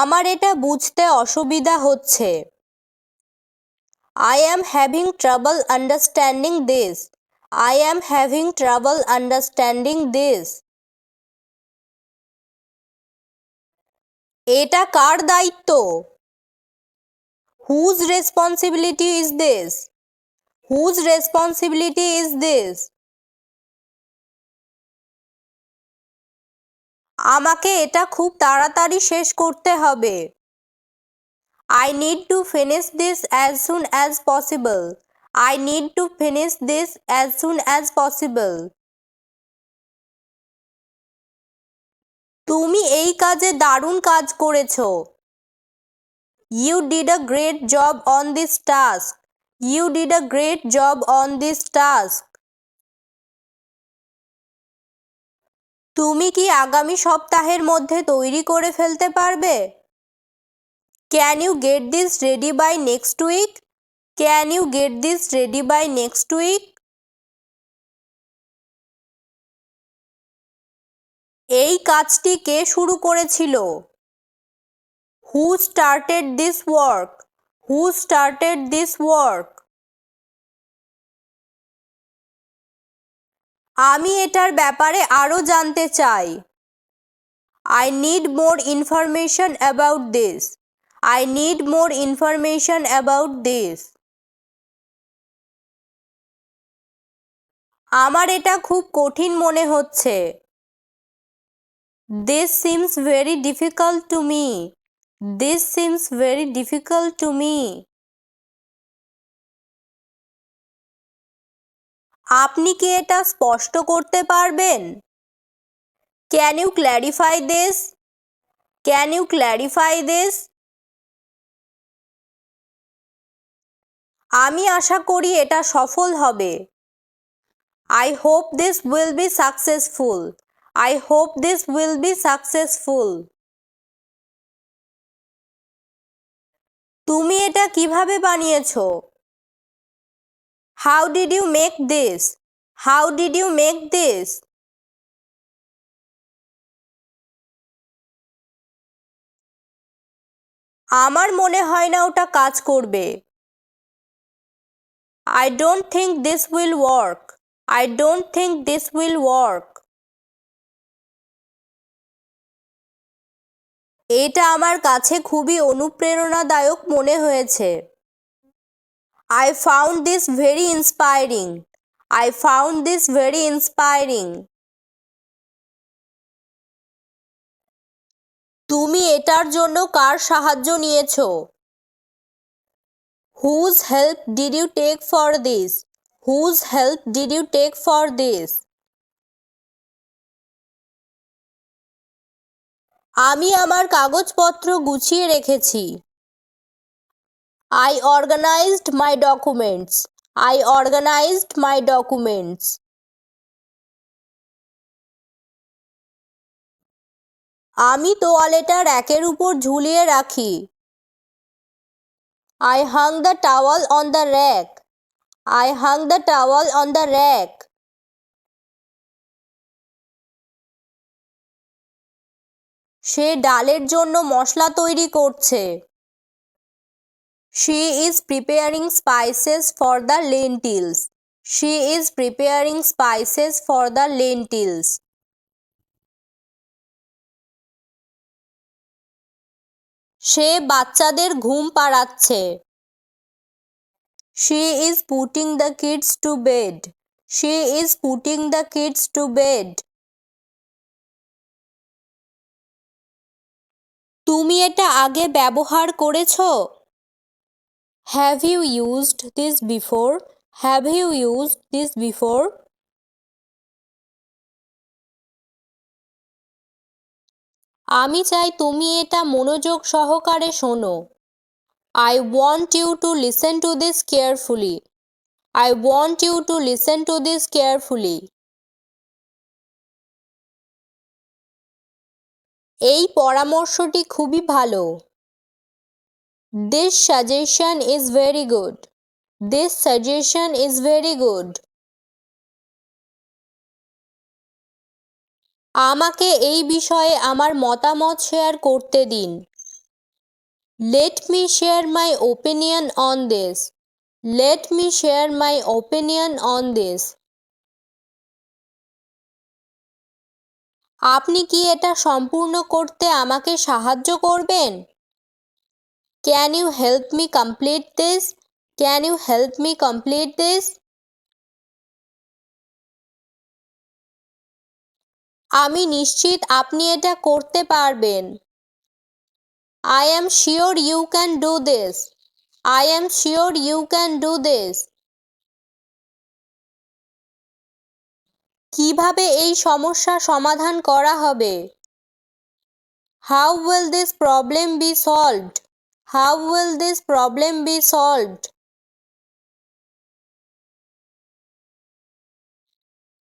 আমার এটা বুঝতে অসুবিধা হচ্ছে। I am having trouble understanding this I am having trouble understanding this এটা কার দায়িত্ব? Whose responsibility is this whose responsibility is this আমাকে এটা খুব তাড়াতাড়ি শেষ করতে হবে। I need to finish this as soon as possible I need to finish this as soon as possible তুমি এই কাজে দারুণ কাজ করেছ। You did a great job on this task you did a great job on this task তুমি কি আগামী সপ্তাহের মধ্যে তৈরি করে ফেলতে পারবে? Can you get this ready by next week can you get this ready by next week এই কাজটি কে শুরু করেছিল? Who started this work who started this work আমি এটার ব্যাপারে আরও জানতে চাই। I need more information about this I need more information about this আমার এটা খুব কঠিন মনে হচ্ছে। This seems very difficult to me this seems very difficult to me আপনি কি এটা স্পষ্ট করতে পারবেন? Can you clarify this can you clarify this আমি আশা করি এটা সফল হবে। I hope this will be successful I hope this will be successful তুমি এটা কীভাবে বানিয়েছো? How did you make this how did you make this আমার মনে হয় না ওটা কাজ করবে। I don't think this will work I don't think this will work এটা আমার কাছে খুবই অনুপ্রেরণাদায়ক মনে হয়েছে। I found this very inspiring I found this very inspiring তুমি এটার জন্য কার সাহায্য নিয়েছো? Whose help did you take for this whose help did you take for this আমি আমার কাগজপত্র গুছিয়ে রেখেছি। I organised my documents I organised my documents আমি তোয়ালেটা র্যাকের উপর ঝুলিয়ে রাখি। I hang the towel on the rack I hang the towel on the rack সে ডালের জন্য মশলা তৈরি করছে। She is preparing spices for the lentils she is preparing spices for the lentils সে বাচ্চাদের ঘুম পাড়াচ্ছে। She is putting the kids to bed she is putting the kids to bed তুমি এটা আগে ব্যবহার করেছ? Have you used this before have you used this before আমি চাই তুমি এটা মনোযোগ সহকারে শোনো। I want you to listen to this carefully I want you to listen to this carefully এই পরামর্শটি খুবই ভালো। This suggestion is very good this suggestion is very good আমাকে এই বিষয়ে আমার মতামত শেয়ার করতে দিন। Let me share my opinion on this let me share my opinion on this আপনি কি এটা সম্পূর্ণ করতে আমাকে সাহায্য করবেন? Can you help me complete this can you help me complete this আমি নিশ্চিত আপনি এটা করতে পারবেন। I am sure you can do this I am sure you can do this কীভাবে এই সমস্যা সমাধান করা হবে? How will this problem be solved how will this problem be solved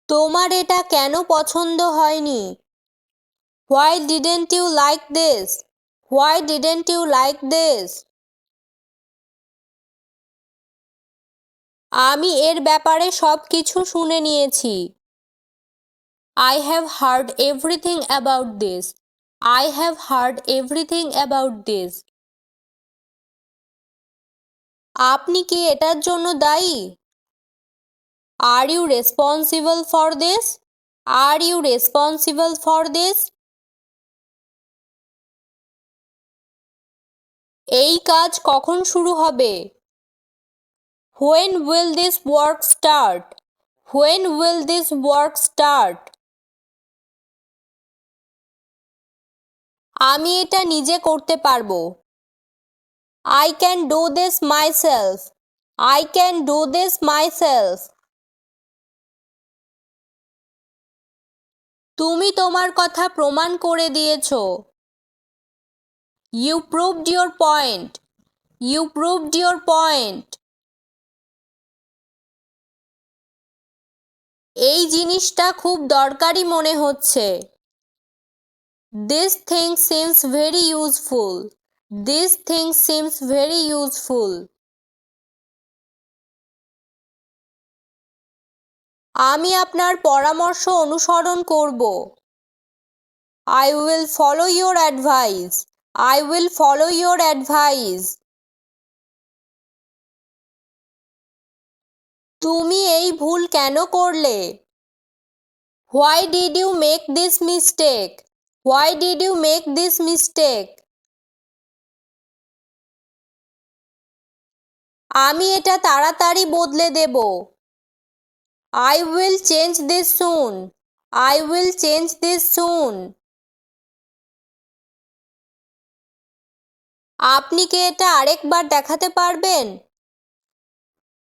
তোমার এটা কেন পছন্দ হয়নি? Why didn't you like this why didn't you like this আমি এর ব্যাপারে সব কিছু শুনে নিয়েছি। I have heard everything about this I have heard everything about this আপনি কি এটার জন্য দায়ী? Are you responsible for this are you responsible for this এই কাজ কখন শুরু হবে? When will this work start when will this work start আমি এটা নিজে করতে পারব। I can do this myself I can do this myself তুমি তোমার কথা প্রমাণ করে দিয়েছ। You proved your point you proved your point এই জিনিসটা খুব দরকারি মনে হচ্ছে। This thing seems very useful this thing seems very useful আমি আপনার পরামর্শ অনুসরণ করব। I will follow your advice I will follow your advice তুমি এই ভুল কেন করলে? Why did you make this mistake why did you make this mistake আমি এটা তাড়াতাড়ি বদলে দেব। I will change this soon I will change this soon আপনি কি এটা আরেকবার দেখাতে পারবেন?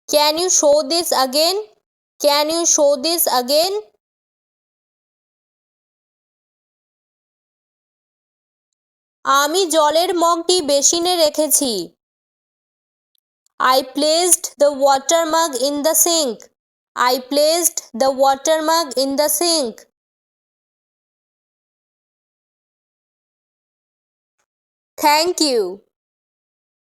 Can you show this again can you show this again আমি জলের মগটি বেসিনে রেখেছি। I placed the water mug in the sink. I placed the water mug in the sink. Thank you.